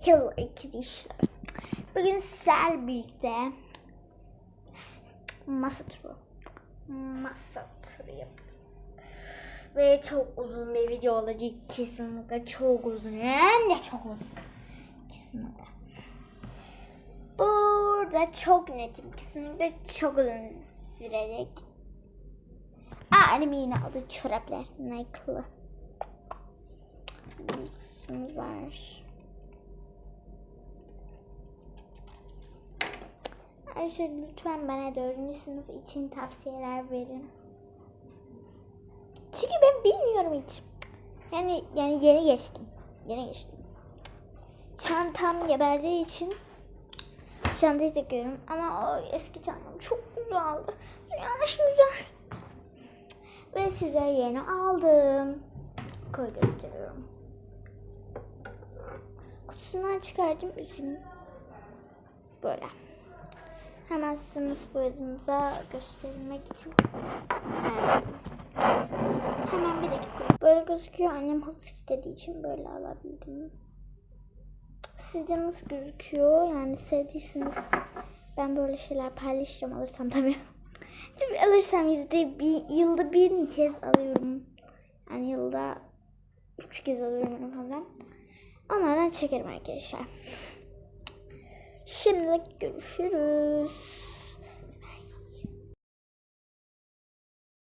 Hello arkadaşlar. Bugün sizlerle birlikte masa turu. Masa turu yapacağız. Ve çok uzun bir video olacak kesinlikle çok uzun. Hem de çok uzun. Kesinlikle. Burada çok netim. Kesinlikle çok uzun sürecek. Aa annem yine aldı çoraplar. Nike'lı. Nike'sımız var. Ayşe lütfen bana dördüncü sınıf için tavsiyeler verin. Çünkü ben bilmiyorum hiç. Yani yani yeni geçtim. Yeni geçtim. Çantam geberdiği için çantayı takıyorum. Ama o eski çantam çok güzeldi. En güzel. Ve size yeni aldım. Koy gösteriyorum. Kutusundan çıkardım üzüm. Böyle. Hemen sınıf boyadığınıza göstermek için. Hemen bir dakika. Böyle gözüküyor. Annem hafif istediği için böyle alabildim. Sizce nasıl gözüküyor? Yani sevdiyseniz ben böyle şeyler paylaşacağım alırsam tabii. Tabii alırsam yüzde bir, yılda bir kez alıyorum. Yani yılda üç kez alıyorum fazla. Onlardan çekerim arkadaşlar. Şimdilik görüşürüz.